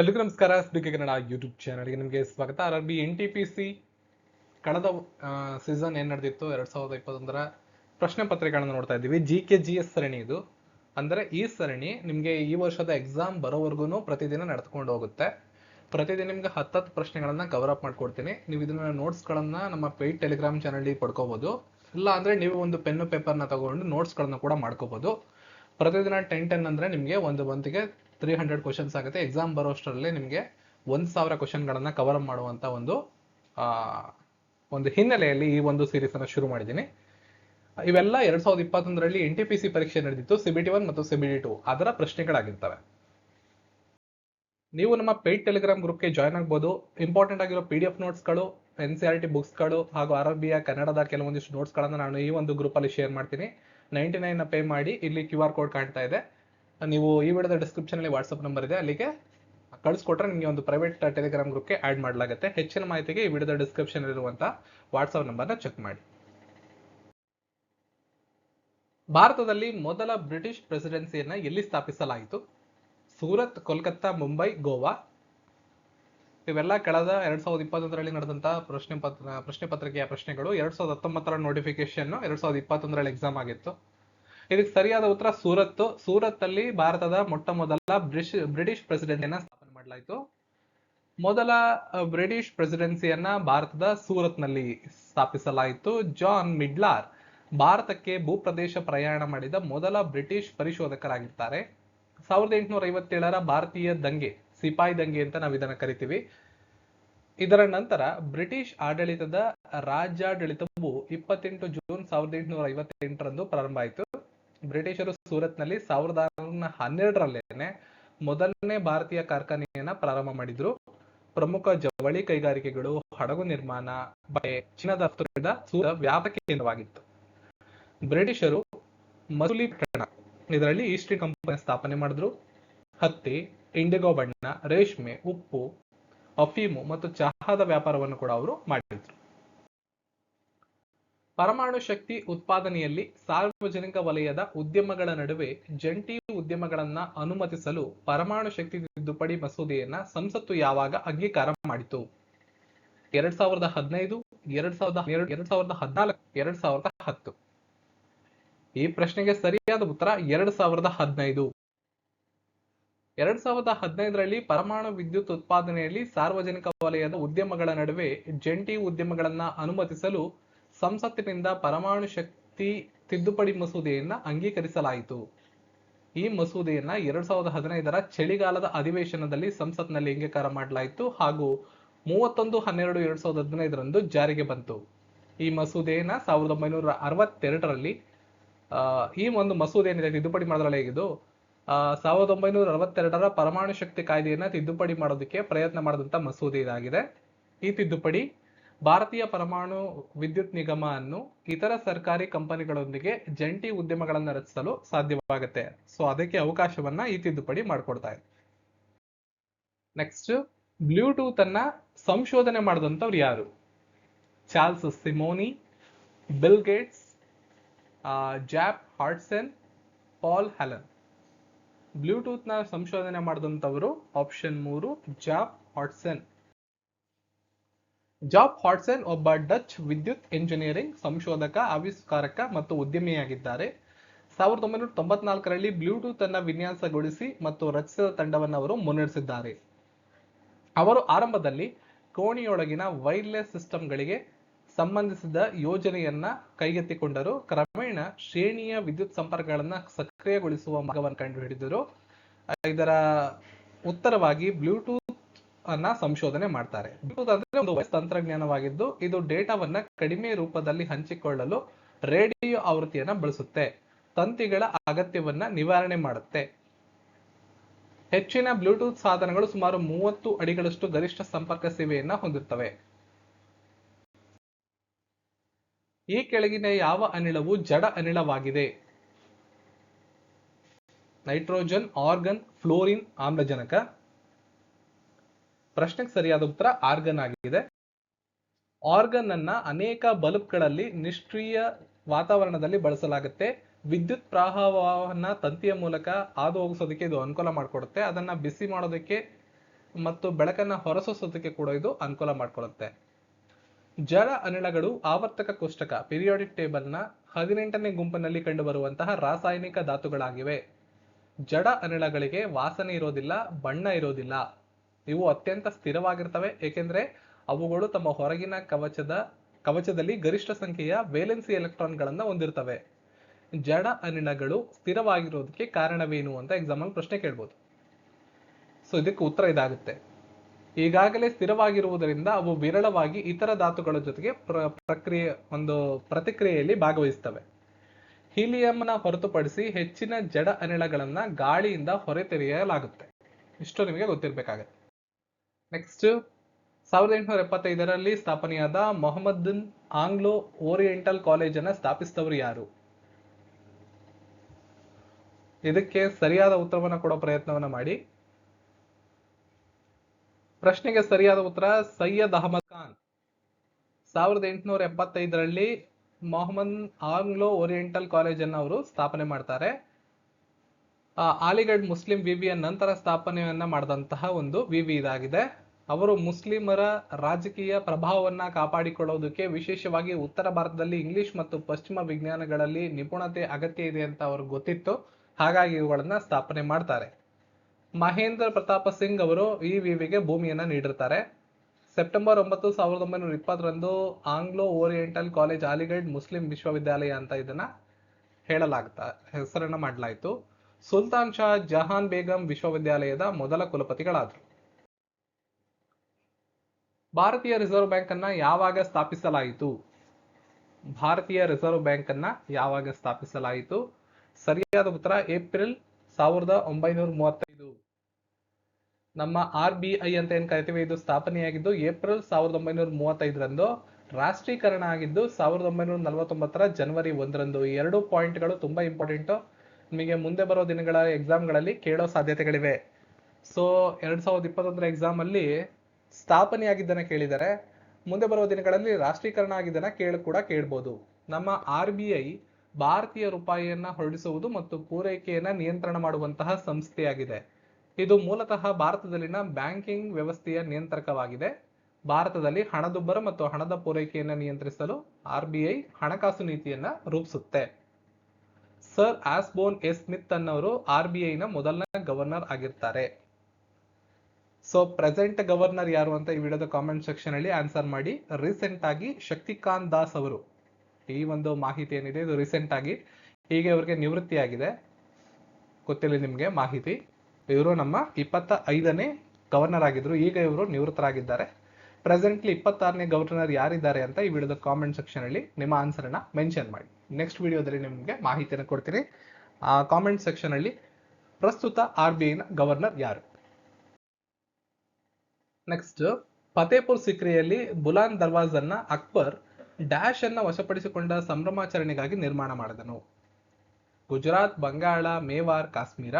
ಎಲ್ರಿಗೂ ನಮಸ್ಕಾರ. Speak Kannada YouTube ಚಾನಲ್ಗೆ ನಿಮಗೆ ಸ್ವಾಗತ. R R B N T P C ಕಳೆದ ಸೀಸನ್ ಏನು ನಡೆದಿತ್ತು ಎರಡು ಸಾವಿರದ ಇಪ್ಪತ್ತೊಂದರ ಪ್ರಶ್ನೆ ಪತ್ರಿಕೆಗಳನ್ನು ನೋಡ್ತಾ ಇದ್ದೀವಿ. ಜಿ ಕೆ ಜಿ ಎಸ್ ಸರಣಿ ಇದು. ಅಂದರೆ ಈ ಸರಣಿ ನಿಮಗೆ ಈ ವರ್ಷದ ಎಕ್ಸಾಮ್ ಬರೋವರೆಗೂ ಪ್ರತಿದಿನ ನಡೆದುಕೊಂಡು ಹೋಗುತ್ತೆ. ಪ್ರತಿದಿನ ನಿಮ್ಗೆ ಹತ್ತತ್ತು ಪ್ರಶ್ನೆಗಳನ್ನು ಕವರ್ ಅಪ್ ಮಾಡ್ಕೊಡ್ತೀನಿ. ನೀವು ಇದನ್ನ ನೋಟ್ಸ್ಗಳನ್ನು ನಮ್ಮ ಪೇಯ್ಡ್ ಟೆಲಿಗ್ರಾಮ್ ಚಾನಲ್ಲಿ ಪಡ್ಕೋಬೋದು. ಇಲ್ಲ ಅಂದರೆ ನೀವು ಒಂದು ಪೆನ್ನು ಪೇಪರ್ನ ತಗೊಂಡು ನೋಟ್ಸ್ಗಳನ್ನು ಕೂಡ ಮಾಡ್ಕೋಬೋದು. ಪ್ರತಿದಿನ ಟೆನ್ ಟೆನ್ ಅಂದ್ರೆ ನಿಮಗೆ ಒಂದು ಮಂತಿಗೆ ತ್ರೀ ಹಂಡ್ರೆಡ್ ಕ್ವಶನ್ಸ್ ಆಗುತ್ತೆ. ಎಕ್ಸಾಮ್ ಬರೋಷ್ಟರಲ್ಲಿ ನಿಮಗೆ ಒಂದು ಸಾವಿರ ಕ್ವಶನ್ಗಳನ್ನ ಕವರ್ ಮಾಡುವಂಥ ಒಂದು ಒಂದು ಹಿನ್ನೆಲೆಯಲ್ಲಿ ಈ ಒಂದು ಸೀರೀಸನ್ನು ಶುರು ಮಾಡಿದ್ದೀನಿ. ಇವೆಲ್ಲ ಎರಡ್ ಸಾವಿರದ ಇಪ್ಪತ್ತೊಂದರಲ್ಲಿ ಎನ್ ಟಿ ಪಿ ಸಿ ಪರೀಕ್ಷೆ ನಡೆದಿತ್ತು ಸಿಬಿಟಿ ಒನ್ ಮತ್ತು ಸಿಬಿಟಿ ಟು ಅದರ ಪ್ರಶ್ನೆಗಳಾಗಿರ್ತವೆ. ನೀವು ನಮ್ಮ ಪೇಯ್ಡ್ ಟೆಲಿಗ್ರಾಮ್ ಗ್ರೂಪ್ಗೆ ಜಾಯ್ನ್ ಆಗ್ಬೋದು. ಇಂಪಾರ್ಟೆಂಟ್ ಆಗಿರೋ ಪಿ ಡಿ ಎಫ್ ನೋಟ್ಸ್ಗಳು ಎನ್ ಸಿ ಆರ್ ಟಿ ಬುಕ್ಸ್ಗಳು ಹಾಗೂ ಆರ್ ಆರ್ ಬಿಯ ಕನ್ನಡದ ಕೆಲವೊಂದಿಷ್ಟು ನೋಟ್ಸ್ಗಳನ್ನು ನಾನು ಈ ಒಂದು ಗ್ರೂಪಲ್ಲಿ ಶೇರ್ ಮಾಡ್ತೀನಿ. ನೈಂಟಿ ನೈನ್ ಪೇ ಮಾಡಿ, ಇಲ್ಲಿ ಕ್ಯೂ ಆರ್ ಕೋಡ್ ಕಾಣ್ತಾ ಇದೆ. ನೀವು ಈ ವಿಡಿಯೋದ ಡಿಸ್ಕ್ರಿಪ್ಷನಲ್ಲಿ ವಾಟ್ಸಪ್ ನಂಬರ್ ಇದೆ. ಅಲ್ಲಿಗೆ ಕಳಿಸ್ಕೊಟ್ರೆ ನಿಮಗೆ ಒಂದು ಪ್ರೈವೇಟ್ ಟೆಲಿಗ್ರಾಮ್ ಗ್ರೂಪ್ಗೆ ಆ್ಯಡ್ ಮಾಡಲಾಗುತ್ತೆ. ಹೆಚ್ಚಿನ ಮಾಹಿತಿಗೆ ಈ ವಿಡಿಯೋದ ಡಿಸ್ಕ್ರಿಪ್ಷನ್ ಇರುವಂಥ ವಾಟ್ಸಪ್ ನಂಬರ್ನ ಚೆಕ್ ಮಾಡಿ. ಭಾರತದಲ್ಲಿ ಮೊದಲ ಬ್ರಿಟಿಷ್ ಪ್ರೆಸಿಡೆನ್ಸಿಯನ್ನು ಎಲ್ಲಿ ಸ್ಥಾಪಿಸಲಾಯಿತು? ಸೂರತ್, ಕೋಲ್ಕತ್ತಾ, ಮುಂಬೈ, ಗೋವಾ. ಇವೆಲ್ಲ ಕಳೆದ ಎರಡ್ ಸಾವಿರದ ಇಪ್ಪತ್ತೊಂದರಲ್ಲಿ ನಡೆದಂತಹ ಪ್ರಶ್ನೆ ಪತ್ರ, ಪ್ರಶ್ನೆ ಪತ್ರಿಕೆಯ ಪ್ರಶ್ನೆಗಳು. ಎರಡ್ ಸಾವಿರದ ಹತ್ತೊಂಬತ್ತರ ನೋಟಿಫಿಕೇಶನ್ ಎರಡ್ ಸಾವಿರದ ಇಪ್ಪತ್ತೊಂದರಲ್ಲಿ ಎಕ್ಸಾಮ್ ಆಗಿತ್ತು. ಇದಕ್ಕೆ ಸರಿಯಾದ ಉತ್ತರ ಸೂರತ್ ಸೂರತ್ ಅಲ್ಲಿ ಭಾರತದ ಮೊಟ್ಟ ಮೊದಲ ಬ್ರಿಟಿಷ್ ಬ್ರಿಟಿಷ್ ಪ್ರೆಸಿಡೆನ್ಸಿಯನ್ನ ಸ್ಥಾಪನೆ ಮಾಡಲಾಯಿತು. ಮೊದಲ ಬ್ರಿಟಿಷ್ ಪ್ರೆಸಿಡೆನ್ಸಿಯನ್ನ ಭಾರತದ ಸೂರತ್ನಲ್ಲಿ ಸ್ಥಾಪಿಸಲಾಯಿತು. ಜಾನ್ ಮಿಡ್ಲಾರ್ ಭಾರತಕ್ಕೆ ಭೂಪ್ರದೇಶ ಪ್ರಯಾಣ ಮಾಡಿದ ಮೊದಲ ಬ್ರಿಟಿಷ್ ಪರಿಶೋಧಕರಾಗಿರ್ತಾರೆ. ಸಾವಿರದ ಎಂಟುನೂರ ಐವತ್ತೇಳರ ಭಾರತೀಯ ದಂಗೆ, ಸಿಪಾಯಿ ದಂಗೆ ಅಂತ ನಾವು ಇದನ್ನ ಕರಿತೀವಿ. ಇದರ ನಂತರ ಬ್ರಿಟಿಷ್ ಆಡಳಿತದ ರಾಜ್ಯಾಡಳಿತವು ಇಪ್ಪತ್ತೆಂಟು ಜೂನ್ ಸಾವಿರದ ಎಂಟುನೂರ ಐವತ್ತೆಂಟರಂದು ಪ್ರಾರಂಭ ಆಯಿತು. ಬ್ರಿಟಿಷರು ಸೂರತ್ನಲ್ಲಿ ಸಾವಿರದ ಆರುನೂರ ಹನ್ನೆರಡರಲ್ಲೇನೆ ಮೊದಲನೇ ಭಾರತೀಯ ಕಾರ್ಖಾನೆಯನ್ನ ಪ್ರಾರಂಭ ಮಾಡಿದ್ರು. ಪ್ರಮುಖ ಜವಳಿ ಕೈಗಾರಿಕೆಗಳು, ಹಡಗು ನಿರ್ಮಾಣ ಬಳೆ ಚಿನ್ನದ ವಸ್ತುಗಳಿಂದ ಸೂರ ವ್ಯಾಪಕ ಕೇಂದ್ರವಾಗಿತ್ತು. ಬ್ರಿಟಿಷರು ಮಸೂಲಿ ಪಟ್ಟಣ ಇದರಲ್ಲಿ ಈಸ್ಟ್ ಕಂಪನಿ ಸ್ಥಾಪನೆ ಮಾಡಿದ್ರು. ಹತ್ತಿ, ಇಂಡಿಗೋ ಬಣ್ಣ, ರೇಷ್ಮೆ, ಉಪ್ಪು, ಅಫೀಮು ಮತ್ತು ಚಹಾದ ವ್ಯಾಪಾರವನ್ನು ಕೂಡ ಅವರು ಮಾಡಿದ್ರು. ಪರಮಾಣು ಶಕ್ತಿ ಉತ್ಪಾದನೆಯಲ್ಲಿ ಸಾರ್ವಜನಿಕ ವಲಯದ ಉದ್ಯಮಗಳ ನಡುವೆ ಜಂಟಿ ಉದ್ಯಮಗಳನ್ನ ಅನುಮತಿಸಲು ಪರಮಾಣು ಶಕ್ತಿ ತಿದ್ದುಪಡಿ ಮಸೂದೆಯನ್ನ ಸಂಸತ್ತು ಯಾವಾಗ ಅಂಗೀಕಾರ ಮಾಡಿತು? ಎರಡ್ ಸಾವಿರದ ಹದಿನೈದು, ಎರಡ್ ಸಾವಿರದ ಹನ್ನೆರಡು, ಎರಡ್ ಸಾವಿರದ ಹದಿನಾಲ್ಕು, ಎರಡ್ ಸಾವಿರದ ಹತ್ತು. ಈ ಪ್ರಶ್ನೆಗೆ ಸರಿಯಾದ ಉತ್ತರ ಎರಡ್ ಸಾವಿರದ ಹದಿನೈದು. ಎರಡ್ ಸಾವಿರದ ಹದಿನೈದರಲ್ಲಿ ಪರಮಾಣು ವಿದ್ಯುತ್ ಉತ್ಪಾದನೆಯಲ್ಲಿ ಸಾರ್ವಜನಿಕ ವಲಯದ ಉದ್ಯಮಗಳ ನಡುವೆ ಜಂಟಿ ಉದ್ಯಮಗಳನ್ನ ಅನುಮತಿಸಲು ಸಂಸತ್ತಿನಿಂದ ಪರಮಾಣು ಶಕ್ತಿ ತಿದ್ದುಪಡಿ ಮಸೂದೆಯನ್ನ ಅಂಗೀಕರಿಸಲಾಯಿತು. ಈ ಮಸೂದೆಯನ್ನ ಎರಡ್ ಸಾವಿರದ ಹದಿನೈದರ ಚಳಿಗಾಲದ ಅಧಿವೇಶನದಲ್ಲಿ ಸಂಸತ್ನಲ್ಲಿ ಅಂಗೀಕಾರ ಮಾಡಲಾಯಿತು ಹಾಗೂ ಮೂವತ್ತೊಂದು ಹನ್ನೆರಡು ಎರಡ್ ಸಾವಿರದ ಹದಿನೈದರಂದು ಜಾರಿಗೆ ಬಂತು. ಈ ಮಸೂದೆಯನ್ನ ಸಾವಿರದ ಒಂಬೈನೂರ ಅರವತ್ತೆರಡರಲ್ಲಿ ಈ ಒಂದು ಮಸೂದೆ ಏನಿದೆ ತಿದ್ದುಪಡಿ ಮಾಡೋದ್ರಲ್ಲಿ ಆ, ಸಾವಿರದ ಒಂಬೈನೂರ ಅರವತ್ತೆರಡರ ಪರಮಾಣು ಶಕ್ತಿ ಕಾಯ್ದೆಯನ್ನ ತಿದ್ದುಪಡಿ ಮಾಡೋದಕ್ಕೆ ಪ್ರಯತ್ನ ಮಾಡಿದಂತ ಮಸೂದೆ ಇದಾಗಿದೆ. ಈ ತಿದ್ದುಪಡಿ ಭಾರತೀಯ ಪರಮಾಣು ವಿದ್ಯುತ್ ನಿಗಮ ಅನ್ನು ಇತರ ಸರ್ಕಾರಿ ಕಂಪನಿಗಳೊಂದಿಗೆ ಜಂಟಿ ಉದ್ಯಮಗಳನ್ನು ರಚಿಸಲು ಸಾಧ್ಯವಾಗುತ್ತೆ. ಸೊ ಅದಕ್ಕೆ ಅವಕಾಶವನ್ನ ಈ ತಿದ್ದುಪಡಿ ಮಾಡಿಕೊಡ್ತಾ ಇದೆ. ನೆಕ್ಸ್ಟ್ ಬ್ಲೂಟೂತ್ ಅನ್ನ ಸಂಶೋಧನೆ ಮಾಡಿದಂಥವ್ರು ಯಾರು? Charles Simonyi, Bill Gates Jaap Haartsen Paul Allen ಬ್ಲೂಟೂತ್ನ ಸಂಶೋಧನೆ ಮಾಡಿದಂಥವರು ಆಪ್ಷನ್ ಮೂರು ಜಾಪ್ ಹಾಟ್ಸನ್. ಜಾಬ್ ಹಾಟ್ಸನ್ ಒಬ್ಬ ಡಚ್ ವಿದ್ಯುತ್ ಎಂಜಿನಿಯರಿಂಗ್ ಸಂಶೋಧಕ, ಆವಿಷ್ಕಾರಕ ಮತ್ತು ಉದ್ಯಮಿಯಾಗಿದ್ದಾರೆ. ಸಾವಿರದ ಒಂಬೈನೂರ ತೊಂಬತ್ನಾಲ್ಕರಲ್ಲಿ ಬ್ಲೂಟೂತ್ ಅನ್ನ ವಿನ್ಯಾಸಗೊಳಿಸಿ ಮತ್ತು ರಚಿಸಿದ ತಂಡವನ್ನು ಅವರು ಮುನ್ನಡೆಸಿದ್ದಾರೆ. ಅವರು ಆರಂಭದಲ್ಲಿ ಕೋಣೆಯೊಳಗಿನ ವೈರ್ಲೆಸ್ ಸಿಸ್ಟಮ್ಗಳಿಗೆ ಸಂಬಂಧಿಸಿದ ಯೋಜನೆಯನ್ನ ಕೈಗೆತ್ತಿಕೊಂಡರು. ಕ್ರಮೇಣ ಶ್ರೇಣಿಯ ವಿದ್ಯುತ್ ಸಂಪರ್ಕಗಳನ್ನ ಸಕ್ರಿಯಗೊಳಿಸುವ ಮಾರ್ಗವನ್ನು ಕಂಡುಹಿಡಿದರು. ಇದರ ಉತ್ತರವಾಗಿ ಬ್ಲೂಟೂತ್ ಅನ್ನ ಸಂಶೋಧನೆ ಮಾಡ್ತಾರೆ. ಒಂದು ತಂತ್ರಜ್ಞಾನವಾಗಿದ್ದು ಇದು ಡೇಟಾವನ್ನ ಕಡಿಮೆ ರೂಪದಲ್ಲಿ ಹಂಚಿಕೊಳ್ಳಲು ರೇಡಿಯೋ ಆವೃತ್ತಿಯನ್ನ ಬಳಸುತ್ತೆ. ತಂತಿಗಳ ಅಗತ್ಯವನ್ನ ನಿವಾರಣೆ ಮಾಡುತ್ತೆ. ಹೆಚ್ಚಿನ ಬ್ಲೂಟೂತ್ ಸಾಧನಗಳು ಸುಮಾರು ಮೂವತ್ತು ಅಡಿಗಳಷ್ಟು ಗರಿಷ್ಠ ಸಂಪರ್ಕ ಸೇವೆಯನ್ನ ಹೊಂದಿರುತ್ತವೆ ಈ ಕೆಳಗಿನ ಯಾವ ಅನಿಲವು ಜಡ ಅನಿಲವಾಗಿದೆ? ನೈಟ್ರೋಜನ್, ಆರ್ಗನ್, ಫ್ಲೋರಿನ್, ಆಮ್ಲಜನಕ. ಪ್ರಶ್ನೆಗೆ ಸರಿಯಾದ ಉತ್ತರ ಆರ್ಗನ್ ಆಗಿದೆ. ಆರ್ಗನ್ ಅನ್ನ ಅನೇಕ ಬಲ್ಬ್ಗಳಲ್ಲಿ ನಿಷ್ಕ್ರಿಯ ವಾತಾವರಣದಲ್ಲಿ ಬಳಸಲಾಗುತ್ತೆ. ವಿದ್ಯುತ್ ಪ್ರವಾಹವನ್ನ ತಂತಿಯ ಮೂಲಕ ಹಾದು ಹೋಗಿಸೋದಕ್ಕೆ ಇದು ಅನುಕೂಲ ಮಾಡಿಕೊಡುತ್ತೆ. ಅದನ್ನ ಬಿಸಿ ಮಾಡೋದಕ್ಕೆ ಮತ್ತು ಬೆಳಕನ್ನ ಹೊರಸೂಸೋದಕ್ಕೆ ಕೂಡ ಇದು ಅನುಕೂಲ ಮಾಡಿಕೊಡುತ್ತೆ. ಜಡ ಅನಿಲಗಳು ಆವರ್ತಕ ಕೋಷ್ಟಕ ಪಿರಿಯಾಡಿಕ್ ಟೇಬಲ್ನ ಹದಿನೆಂಟನೇ ಗುಂಪಿನಲ್ಲಿ ಕಂಡುಬರುವಂತಹ ರಾಸಾಯನಿಕ ಧಾತುಗಳಾಗಿವೆ. ಜಡ ಅನಿಲಗಳಿಗೆ ವಾಸನೆ ಇರೋದಿಲ್ಲ, ಬಣ್ಣ ಇರೋದಿಲ್ಲ. ಇವು ಅತ್ಯಂತ ಸ್ಥಿರವಾಗಿರ್ತವೆ. ಏಕೆಂದ್ರೆ ಅವುಗಳು ತಮ್ಮ ಹೊರಗಿನ ಕವಚದ, ಕವಚದಲ್ಲಿ ಗರಿಷ್ಠ ಸಂಖ್ಯೆಯ ವೇಲೆನ್ಸಿ ಎಲೆಕ್ಟ್ರಾನ್ಗಳನ್ನ ಹೊಂದಿರ್ತವೆ. ಜಡ ಅನಿಲಗಳು ಸ್ಥಿರವಾಗಿರೋದಕ್ಕೆ ಕಾರಣವೇನು ಅಂತ ಎಕ್ಸಾಮ್ ಅಲ್ಲಿ ಪ್ರಶ್ನೆ ಕೇಳ್ಬೋದು. ಸೊ ಇದಕ್ಕೆ ಉತ್ತರ ಇದಾಗುತ್ತೆ. ಈಗಾಗಲೇ ಸ್ಥಿರವಾಗಿರುವುದರಿಂದ ಅವು ವಿರಳವಾಗಿ ಇತರ ಧಾತುಗಳ ಜೊತೆಗೆ ಪ್ರ, ಪ್ರಕ್ರಿಯೆ, ಒಂದು ಪ್ರತಿಕ್ರಿಯೆಯಲ್ಲಿ ಭಾಗವಹಿಸ್ತವೆ. ಹೀಲಿಯಂನ ಹೊರತುಪಡಿಸಿ ಹೆಚ್ಚಿನ ಜಡ ಅನಿಲಗಳನ್ನು ಗಾಳಿಯಿಂದ ಹೊರತೆರೆಯಲಾಗುತ್ತೆ ಇಷ್ಟು ನಿಮಗೆ ಗೊತ್ತಿರಬೇಕಾಗತ್ತೆ. ನೆಕ್ಸ್ಟ್ ಸಾವಿರದ ಎಂಟುನೂರ ಎಪ್ಪತ್ತೈದರಲ್ಲಿ ಸ್ಥಾಪನೆಯಾದ ಮೊಹಮ್ಮದ್ ಆಂಗ್ಲೋ ಓರಿಯೆಂಟಲ್ ಕಾಲೇಜನ್ನ ಸ್ಥಾಪಿಸಿದವರು ಯಾರು? ಇದಕ್ಕೆ ಸರಿಯಾದ ಉತ್ತರವನ್ನು ಕೊಡೋ ಪ್ರಯತ್ನವನ್ನ ಮಾಡಿ. ಪ್ರಶ್ನೆಗೆ ಸರಿಯಾದ ಉತ್ತರ ಸೈಯದ್ ಅಹಮದ್ ಖಾನ್. ಸಾವಿರದ ಎಂಟುನೂರ ಎಪ್ಪತ್ತೈದರಲ್ಲಿ ಮೊಹಮ್ಮದ್ ಆಂಗ್ಲೋ ಓರಿಯೆಂಟಲ್ ಕಾಲೇಜ್ ಅನ್ನು ಅವರು ಸ್ಥಾಪನೆ ಮಾಡ್ತಾರೆ. ಅಲಿಗಢ್ ಮುಸ್ಲಿಂ ವಿವಿಯ ನಂತರ ಸ್ಥಾಪನೆಯನ್ನ ಮಾಡಿದಂತಹ ಒಂದು ವಿವಿ ಇದಾಗಿದೆ. ಅವರು ಮುಸ್ಲಿಮರ ರಾಜಕೀಯ ಪ್ರಭಾವವನ್ನ ಕಾಪಾಡಿಕೊಳ್ಳೋದಕ್ಕೆ ವಿಶೇಷವಾಗಿ ಉತ್ತರ ಭಾರತದಲ್ಲಿ ಇಂಗ್ಲಿಷ್ ಮತ್ತು ಪಶ್ಚಿಮ ವಿಜ್ಞಾನಗಳಲ್ಲಿ ನಿಪುಣತೆ ಅಗತ್ಯ ಇದೆ ಅಂತ ಅವರು ಗೊತ್ತಿತ್ತು. ಹಾಗಾಗಿ ಇವುಗಳನ್ನ ಸ್ಥಾಪನೆ ಮಾಡ್ತಾರೆ. ಮಹೇಂದ್ರ ಪ್ರತಾಪ ಸಿಂಗ್ ಅವರು ಈ ವಿವಿಗೆ ಭೂಮಿಯನ್ನ ನೀಡಿರ್ತಾರೆ. ಸೆಪ್ಟೆಂಬರ್ ಒಂಬತ್ತು ಸಾವಿರದ ಒಂಬೈನೂರ ಇಪ್ಪತ್ತರಂದು Anglo Oriental College Aligarh Muslim ವಿಶ್ವವಿದ್ಯಾಲಯ ಅಂತ ಇದನ್ನ ಹೇಳಲಾಗ್ತಾ, ಹೆಸರನ್ನ ಮಾಡಲಾಯಿತು. ಸುಲ್ತಾನ್ ಶಾ ಜಹಾನ್ ಬೇಗಂ ವಿಶ್ವವಿದ್ಯಾಲಯದ ಮೊದಲ ಕುಲಪತಿಗಳಾದರು. ಭಾರತೀಯ ರಿಸರ್ವ್ ಬ್ಯಾಂಕ್ ಅನ್ನ ಯಾವಾಗ ಸ್ಥಾಪಿಸಲಾಯಿತು? ಭಾರತೀಯ ರಿಸರ್ವ್ ಬ್ಯಾಂಕ್ ಅನ್ನ ಯಾವಾಗ ಸ್ಥಾಪಿಸಲಾಯಿತು? ಸರಿಯಾದ ಉತ್ತರ ಏಪ್ರಿಲ್ ಸಾವಿರದ ಒಂಬೈನೂರ ಮೂವತ್ತೈದು. ನಮ್ಮ ಆರ್ ಬಿ ಐ ಅಂತ ಏನ್ ಕರಿತೀವಿ? ಇದು ಸ್ಥಾಪನೆಯಾಗಿದ್ದು ಏಪ್ರಿಲ್ ಸಾವಿರದ ಒಂಬೈನೂರ ಮೂವತ್ತೈದರಂದು, ರಾಷ್ಟ್ರೀಕರಣ ಆಗಿದ್ದು ಸಾವಿರದ ಒಂಬೈನೂರ ನಲವತ್ತೊಂಬತ್ತರ ಜನವರಿ ಒಂದರಂದು. ಎರಡು ಪಾಯಿಂಟ್ಗಳು ತುಂಬಾ ಇಂಪಾರ್ಟೆಂಟ್ ನಿಮಗೆ ಮುಂದೆ ಬರೋ ದಿನಗಳ ಎಕ್ಸಾಮ್ಗಳಲ್ಲಿ ಕೇಳೋ ಸಾಧ್ಯತೆಗಳಿವೆ. ಸೊ ಎರಡ್ ಸಾವಿರದ ಇಪ್ಪತ್ತೊಂದರ ಎಕ್ಸಾಮ್ ಅಲ್ಲಿ ಸ್ಥಾಪನೆಯಾಗಿದ್ದನ್ನ ಕೇಳಿದರೆ, ಮುಂದೆ ಬರುವ ದಿನಗಳಲ್ಲಿ ರಾಷ್ಟ್ರೀಕರಣ ಆಗಿದ್ದನ್ನ ಕೇಳ, ಕೂಡ ಕೇಳ್ಬೋದು. ನಮ್ಮ ಆರ್ ಬಿ ಐ ಭಾರತೀಯ ರೂಪಾಯಿಯನ್ನ ಹೊರಡಿಸುವುದು ಮತ್ತು ಪೂರೈಕೆಯನ್ನ ನಿಯಂತ್ರಣ ಮಾಡುವಂತಹ ಸಂಸ್ಥೆಯಾಗಿದೆ. ಇದು ಮೂಲತಃ ಭಾರತದಲ್ಲಿನ ಬ್ಯಾಂಕಿಂಗ್ ವ್ಯವಸ್ಥೆಯ ನಿಯಂತ್ರಕವಾಗಿದೆ. ಭಾರತದಲ್ಲಿ ಹಣದುಬ್ಬರ ಮತ್ತು ಹಣದ ಪೂರೈಕೆಯನ್ನು ನಿಯಂತ್ರಿಸಲು ಆರ್ ಬಿ ಐ ಹಣಕಾಸು ನೀತಿಯನ್ನ ರೂಪಿಸುತ್ತೆ. ಸರ್ ಆಸ್ಬೋನ್ ಎಸ್ ಸ್ಮಿತ್ ಅನ್ನೋರು ಆರ್ ಬಿ ಐನ ಮೊದಲನೇ ಗವರ್ನರ್ ಆಗಿರ್ತಾರೆ. ಸೊ ಪ್ರೆಸೆಂಟ್ ಗವರ್ನರ್ ಯಾರು ಅಂತ ಈ ವಿಡಿಯೋದ ಕಾಮೆಂಟ್ ಸೆಕ್ಷನ್ ಅಲ್ಲಿ ಆನ್ಸರ್ ಮಾಡಿ. ರೀಸೆಂಟ್ ಆಗಿ ಶಕ್ತಿಕಾಂತ್ ದಾಸ್ ಅವರು. ಈ ಒಂದು ಮಾಹಿತಿ ಏನಿದೆ, ಇದು ರೀಸೆಂಟ್ ಆಗಿ ಹೀಗೆ ಇವರಿಗೆ ನಿವೃತ್ತಿ ಆಗಿದೆ. ಗೊತ್ತಿಲ್ಲ ನಿಮಗೆ ಮಾಹಿತಿ. ಇವರು ನಮ್ಮ ಇಪ್ಪತ್ತ ಐದನೇ ಗವರ್ನರ್ ಆಗಿದ್ರು. ಈಗ ಇವರು ನಿವೃತ್ತರಾಗಿದ್ದಾರೆ. ಪ್ರೆಸೆಂಟ್ಲಿ ಇಪ್ಪತ್ತಾರನೇ ಗವರ್ನರ್ ಯಾರಿದ್ದಾರೆ ಅಂತ ಈ ವಿಡಿಯೋದ ಕಾಮೆಂಟ್ ಸೆಕ್ಷನ್ ಅಲ್ಲಿ ನಿಮ್ಮ ಆನ್ಸರ್ ಅನ್ನ ಮೆನ್ಷನ್ ಮಾಡಿ. ನೆಕ್ಸ್ಟ್ ವಿಡಿಯೋದಲ್ಲಿ ನಿಮಗೆ ಮಾಹಿತಿಯನ್ನು ಕೊಡ್ತೀನಿ. ಕಾಮೆಂಟ್ ಸೆಕ್ಷನ್ ಅಲ್ಲಿ ಪ್ರಸ್ತುತ ಆರ್ ಬಿ ಐನ ಗವರ್ನರ್ ಯಾರು? ನೆಕ್ಸ್ಟ್ ಫತೇಪುರ್ ಸಿಕ್ರಿಯಲ್ಲಿ ಬುಲಾನ್ ದರ್ವಾಜ್ ಅನ್ನ ಅಕ್ಬರ್ ಡ್ಯಾಶ್ ಅನ್ನ ವಶಪಡಿಸಿಕೊಂಡ ಸಂಭ್ರಮಾಚರಣೆಗಾಗಿ ನಿರ್ಮಾಣ ಮಾಡಿದನು. ಗುಜರಾತ್, ಬಂಗಾಳ, ಮೇವಾರ್, ಕಾಶ್ಮೀರ.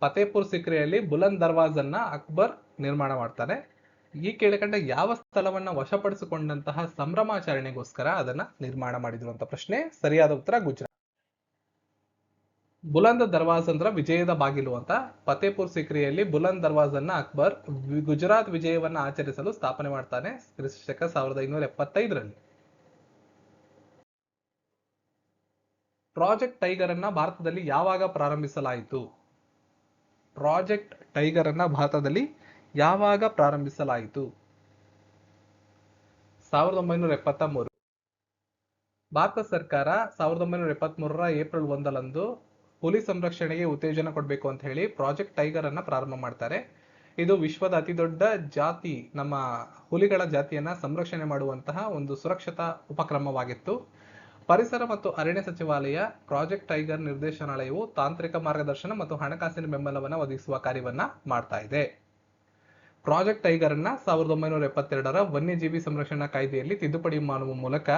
ಫತೇಪುರ್ ಸಿಕ್ರಿಯಲ್ಲಿ ಬುಲಂದ್ ದರ್ವಾಜ್ ಅನ್ನ ಅಕ್ಬರ್ ನಿರ್ಮಾಣ ಮಾಡ್ತಾನೆ. ಈ ಕೆಳಕಂಡ ಯಾವ ಸ್ಥಳವನ್ನ ವಶಪಡಿಸಿಕೊಂಡಂತಹ ಸಂಭ್ರಮಾಚರಣೆಗೋಸ್ಕರ ಅದನ್ನ ನಿರ್ಮಾಣ ಮಾಡಿದ್ರು ಅಂತ ಪ್ರಶ್ನೆ, ಸರಿಯಾದ ಉತ್ತರ ಗುಜರಾತ್. ಬುಲಂದ್ ದರ್ವಾಜ್ ಅಂದ್ರ ವಿಜಯದ ಬಾಗಿಲು ಅಂತ ಫತೇಪುರ್ ಸಿಕ್ರಿಯಲ್ಲಿ ಬುಲಂದ್ ದರ್ವಾಜ್ ಅನ್ನ ಅಕ್ಬರ್ ಗುಜರಾತ್ ವಿಜಯವನ್ನ ಆಚರಿಸಲು ಸ್ಥಾಪನೆ ಮಾಡ್ತಾನೆ ಕ್ರಿಸ್ತಕ ಸಾವಿರದ ಐನೂರ ಎಪ್ಪತ್ತೈದರಲ್ಲಿ. ಪ್ರಾಜೆಕ್ಟ್ ಟೈಗರ್ ಅನ್ನ ಭಾರತದಲ್ಲಿ ಯಾವಾಗ ಪ್ರಾರಂಭಿಸಲಾಯಿತು? ಪ್ರಾಜೆಕ್ಟ್ ಟೈಗರ್ ಅನ್ನ ಭಾರತದಲ್ಲಿ ಯಾವಾಗ ಪ್ರಾರಂಭಿಸಲಾಯಿತು? ಸಾವಿರದ ಒಂಬೈನೂರ ಎಪ್ಪತ್ತ ಮೂರು ಭಾರತ ಸರ್ಕಾರ ಸಾವಿರದ ಒಂಬೈನೂರ ಎಪ್ಪತ್ತ್ ಮೂರರ ಏಪ್ರಿಲ್ ಒಂದರಂದು ಹುಲಿ ಸಂರಕ್ಷಣೆಗೆ ಉತ್ತೇಜನ ಕೊಡಬೇಕು ಅಂತ ಹೇಳಿ ಪ್ರಾಜೆಕ್ಟ್ ಟೈಗರ್ ಅನ್ನ ಪ್ರಾರಂಭ ಮಾಡ್ತಾರೆ. ಇದು ವಿಶ್ವದ ಅತಿ ದೊಡ್ಡ ಜಾತಿ, ನಮ್ಮ ಹುಲಿಗಳ ಜಾತಿಯನ್ನ ಸಂರಕ್ಷಣೆ ಮಾಡುವಂತಹ ಒಂದು ಸುರಕ್ಷತಾ ಉಪಕ್ರಮವಾಗಿತ್ತು. ಪರಿಸರ ಮತ್ತು ಅರಣ್ಯ ಸಚಿವಾಲಯ, ಪ್ರಾಜೆಕ್ಟ್ ಟೈಗರ್ ನಿರ್ದೇಶನಾಲಯವು ತಾಂತ್ರಿಕ ಮಾರ್ಗದರ್ಶನ ಮತ್ತು ಹಣಕಾಸಿನ ಬೆಂಬಲವನ್ನು ಒದಗಿಸುವ ಕಾರ್ಯವನ್ನ ಮಾಡ್ತಾ ಇದೆ. ಪ್ರಾಜೆಕ್ಟ್ ಟೈಗರ್ ಅನ್ನ ಸಾವಿರದ ಒಂಬೈನೂರ ಎಪ್ಪತ್ತೆರಡರ ವನ್ಯಜೀವಿ ಸಂರಕ್ಷಣಾ ಕಾಯ್ದೆಯಲ್ಲಿ ತಿದ್ದುಪಡಿ ಮಾಡುವ ಮೂಲಕ,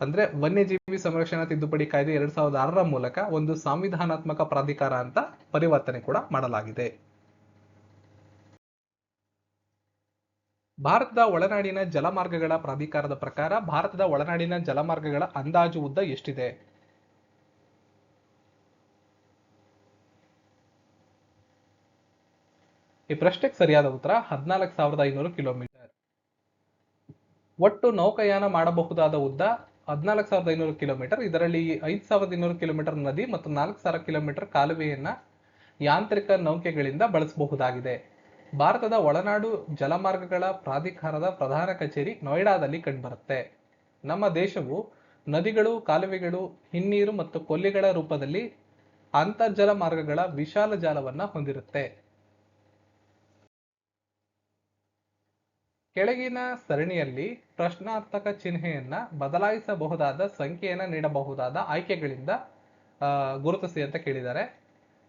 ಅಂದ್ರೆ ವನ್ಯಜೀವಿ ಸಂರಕ್ಷಣಾ ತಿದ್ದುಪಡಿ ಕಾಯ್ದೆ ಎರಡ್ ಸಾವಿರದ ಆರರ ಮೂಲಕ ಒಂದು ಸಂವಿಧಾನಾತ್ಮಕ ಪ್ರಾಧಿಕಾರ ಅಂತ ಪರಿವರ್ತನೆ ಕೂಡ ಮಾಡಲಾಗಿದೆ. ಭಾರತದ ಒಳನಾಡಿನ ಜಲಮಾರ್ಗಗಳ ಪ್ರಾಧಿಕಾರದ ಪ್ರಕಾರ ಭಾರತದ ಒಳನಾಡಿನ ಜಲಮಾರ್ಗಗಳ ಅಂದಾಜು ಉದ್ದ ಎಷ್ಟಿದೆ? ಈ ಪ್ರಶ್ನೆಗೆ ಸರಿಯಾದ ಉತ್ತರ ಹದಿನಾಲ್ಕು ಸಾವಿರದ ಐನೂರು ಕಿಲೋಮೀಟರ್. ಒಟ್ಟು ನೌಕಾಯಾನ ಮಾಡಬಹುದಾದ ಉದ್ದ ಹದಿನಾಲ್ಕು ಸಾವಿರದ ಐನೂರು ಕಿಲೋಮೀಟರ್. ಇದರಲ್ಲಿ ಐದು ಸಾವಿರದ ಇನ್ನೂರು ಕಿಲೋಮೀಟರ್ ನದಿ ಮತ್ತು ನಾಲ್ಕು ಸಾವಿರ ಕಿಲೋಮೀಟರ್ ಕಾಲುವೆಯನ್ನ ಯಾಂತ್ರಿಕ ನೌಕೆಗಳಿಂದ ಬಳಸಬಹುದಾಗಿದೆ. ಭಾರತದ ಒಳನಾಡು ಜಲಮಾರ್ಗಗಳ ಪ್ರಾಧಿಕಾರದ ಪ್ರಧಾನ ಕಚೇರಿ ನೋಯ್ಡಾದಲ್ಲಿ ಕಂಡುಬರುತ್ತೆ. ನಮ್ಮ ದೇಶವು ನದಿಗಳು, ಕಾಲುವೆಗಳು, ಹಿನ್ನೀರು ಮತ್ತು ಕೊಲ್ಲಿಗಳ ರೂಪದಲ್ಲಿ ಅಂತರ್ಜಲ ಮಾರ್ಗಗಳ ವಿಶಾಲ ಜಾಲವನ್ನ ಹೊಂದಿರುತ್ತೆ. ಕೆಳಗಿನ ಸರಣಿಯಲ್ಲಿ ಪ್ರಶ್ನಾರ್ಥಕ ಚಿಹ್ನೆಯನ್ನ ಬದಲಾಯಿಸಬಹುದಾದ ಸಂಖ್ಯೆಯನ್ನ ನೀಡಬಹುದಾದ ಆಯ್ಕೆಗಳಿಂದ ಗುರುತಿಸಿ ಅಂತ ಕೇಳಿದ್ದಾರೆ.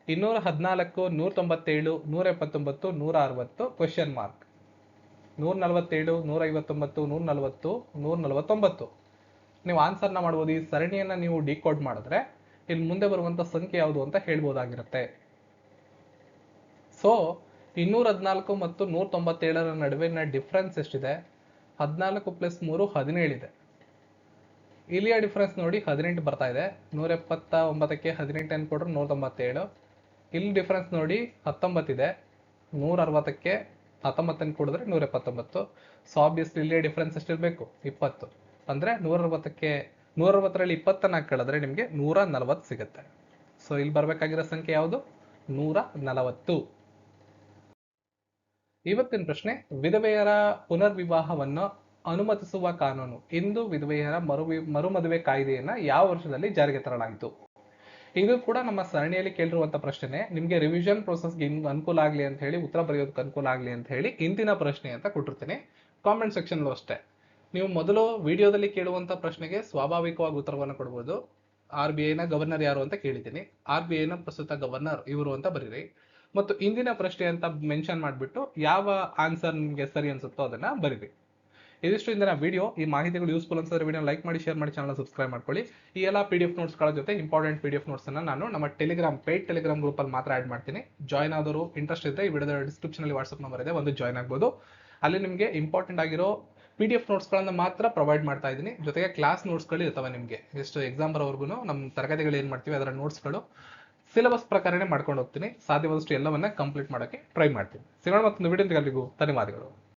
ಇನ್ನೂರ ಹದಿನಾಲ್ಕು, ನೂರ ತೊಂಬತ್ತೇಳು, ನೂರ ಎಪ್ಪತ್ತೊಂಬತ್ತು, ನೂರ ಅರವತ್ತು ಕ್ವಶನ್ ಮಾರ್ಕ್ ನೂರ ನಲವತ್ತೇಳು, ನೂರ ಐವತ್ತೊಂಬತ್ತು, ನೂರ ನಲವತ್ತು, ನೂರ ನಲವತ್ತೊಂಬತ್ತು. ನೀವು ಆನ್ಸರ್ನ ಮಾಡ್ಬೋದು. ಈ ಸರಣಿಯನ್ನ ನೀವು ಡಿಕೋಡ್ ಮಾಡಿದ್ರೆ ಇಲ್ಲಿ ಮುಂದೆ ಬರುವಂತ ಸಂಖ್ಯೆ ಯಾವುದು ಅಂತ ಹೇಳ್ಬೋದಾಗಿರುತ್ತೆ. ಸೊ ಇನ್ನೂರ ಹದಿನಾಲ್ಕು ಮತ್ತು ನೂರ ತೊಂಬತ್ತೇಳರ ನಡುವಿನ ಡಿಫ್ರೆನ್ಸ್ ಎಷ್ಟಿದೆ? ಹದಿನಾಲ್ಕು ಪ್ಲಸ್ ಮೂರು ಹದಿನೇಳಿದೆ. ಇಲ್ಲಿಯ ಡಿಫ್ರೆನ್ಸ್ ನೋಡಿ ಹದಿನೆಂಟು ಬರ್ತಾ ಇದೆ. ನೂರ ಎಪ್ಪತ್ತ ಒಂಬತ್ತಕ್ಕೆ ಹದಿನೆಂಟನ್ನು ಕೊಟ್ರೆ ನೂರ ತೊಂಬತ್ತೇಳು ಇಲ್ಲಿ ಡಿಫ್ರೆನ್ಸ್ ನೋಡಿ ಹತ್ತೊಂಬತ್ತಿದೆ. ನೂರ ಅರವತ್ತಕ್ಕೆ ಹತ್ತೊಂಬತ್ತನ್ನು ಕೊಡಿದ್ರೆ ನೂರ ಎಪ್ಪತ್ತೊಂಬತ್ತು ಸೊ ಆಬ್ವಿಯಸ್ಲಿ ಇಲ್ಲಿಯ ಡಿಫ್ರೆನ್ಸ್ ಎಷ್ಟಿರಬೇಕು? ಇಪ್ಪತ್ತು. ಅಂದರೆ ನೂರ ಅರವತ್ತಕ್ಕೆ ನೂರ ಅರವತ್ತರಲ್ಲಿ ಇಪ್ಪತ್ತನ್ನ ಕಳೆದ್ರೆ ನಿಮಗೆ ನೂರ ನಲವತ್ತು ಸಿಗುತ್ತೆ. ಸೊ ಇಲ್ಲಿ ಬರಬೇಕಾಗಿರೋ ಸಂಖ್ಯೆ ಯಾವುದು? ನೂರ ನಲವತ್ತು ಇವತ್ತಿನ ಪ್ರಶ್ನೆ, ವಿಧವೆಯರ ಪುನರ್ವಿವಾಹವನ್ನು ಅನುಮತಿಸುವ ಕಾನೂನು. ಇಂದು ವಿಧವೆಯರ ಮರು ಮರುಮದುವೆ ಕಾಯ್ದೆಯನ್ನ ಯಾವ ವರ್ಷದಲ್ಲಿ ಜಾರಿಗೆ ತರಲಾಯಿತು ಇದು ಕೂಡ ನಮ್ಮ ಸರಣಿಯಲ್ಲಿ ಕೇಳಿರುವಂತ ಪ್ರಶ್ನೆ ನಿಮ್ಗೆ ರಿವಿಷನ್ ಪ್ರೊಸೆಸ್ಗೆ ಅನುಕೂಲ ಆಗ್ಲಿ ಅಂತ ಹೇಳಿ, ಉತ್ತರ ಬರೆಯೋದಕ್ಕೆ ಅನುಕೂಲ ಆಗ್ಲಿ ಅಂತ ಹೇಳಿ ಇಂದಿನ ಪ್ರಶ್ನೆ ಅಂತ ಕೊಟ್ಟಿರ್ತೀನಿ. ಕಾಮೆಂಟ್ ಸೆಕ್ಷನ್ ಅಷ್ಟೇ. ನೀವು ಮೊದಲು ವಿಡಿಯೋದಲ್ಲಿ ಕೇಳುವಂತ ಪ್ರಶ್ನೆಗೆ ಸ್ವಾಭಾವಿಕವಾಗಿ ಉತ್ತರವನ್ನು ಕೊಡ್ಬೋದು. ಆರ್ ಬಿ ಐನ ಗವರ್ನರ್ ಯಾರು ಅಂತ ಕೇಳಿದ್ದೀನಿ. ಆರ್ ಬಿ ಐನ ಪ್ರಸ್ತುತ ಗವರ್ನರ್ ಇವರು ಅಂತ ಬರೀರಿ. ಮತ್ತು ಇಂದಿನ ಪ್ರಶ್ನೆ ಅಂತ ಮೆನ್ಷನ್ ಮಾಡಿಬಿಟ್ಟು ಯಾವ ಆನ್ಸರ್ ನಿಮಗೆ ಸರಿ ಅನ್ಸುತ್ತೋ ಅದನ್ನ ಬರೀರಿ. ಇದಿಷ್ಟು ಇಂದಿನ ವಿಡಿಯೋ ಈ ಮಾಹಿತಿಗಳು ಯೂಸ್ಫುಲ್ ಅನ್ಸಿದ್ರೆ ವಿಡಿಯೋ ಲೈಕ್ ಮಾಡಿ ಶೇರ್ ಮಾಡಿ ಚಾನಲ್ ಸಬ್ಸ್ಕ್ರೈಬ್ ಮಾಡ್ಕೊಳ್ಳಿ. ಈ ಎಲ್ಲ ಪಿ ಡಿ ಎಫ್ ನೋಟ್ಸ್ಗಳ ಜೊತೆ important P D F notes ಅನ್ನ ನಾನು ನಮ್ಮ ಟೆಲಿಗ್ರಾಮ್ ಪೇಡ್ ಟೆಲಿಗ್ರಾಮ್ ಗ್ರೂಪ್ ಅಲ್ಲಿ ಮಾತ್ರ ಆಡ್ ಮಾಡ್ತೀನಿ. ಜಾಯ್ನ್ ಆದವರು ಇಂಟ್ರೆಸ್ಟ್ ಇದ್ದರೆ ಈ ವಿಡಿಯೋದ ಡಿಸ್ಕ್ರಿಪ್ಷನ್ ಅಲ್ಲಿ ವಾಟ್ಸ್ಆಪ್ ನಂಬರ್ ಇದೆ ಒಂದು ಜಾಯ್ನ್ ಆಗ್ಬೋದು. ಅಲ್ಲಿ ನಿಮಗೆ ಇಂಪಾರ್ಟೆಂಟ್ ಆಗಿರೋ ಪಿ ಡಿ ಎಫ್ ನೋಟ್ಸ್ಗಳನ್ನು ಮಾತ್ರ ಪ್ರೊವೈಡ್ ಮಾಡ್ತಾ ಇದ್ದೀನಿ. ಜೊತೆಗೆ ಕ್ಲಾಸ್ ನೋಟ್ಸ್ಗಳು ಇರ್ತವೆ ನಿಮಗೆ. ಎಷ್ಟು ಎಕ್ಸಾಮ್ ಬರೋವರೆಗೂ ನಮ್ಮ ತರಗತಿಗಳು ಏನು ಮಾಡ್ತೀವಿ, ಅದರ ನೋಟ್ಸ್ಗಳು ಸಿಲೆಬಸ್ ಪ್ರಕಾರನೇ ಮಾಡ್ಕೊಂಡು ಹೋಗ್ತೀನಿ. ಸಾಧ್ಯವಾದಷ್ಟು ಎಲ್ಲವನ್ನ ಕಂಪ್ಲೀಟ್ ಮಾಡೋಕ್ಕೆ ಟ್ರೈ ಮಾಡ್ತೀನಿ. ಸಿಗೋಣ ಮತ್ತೊಂದು ವಿಡಿಯೋ ಎಲ್ಲರಿಗೂ ಧನ್ಯವಾದಗಳು.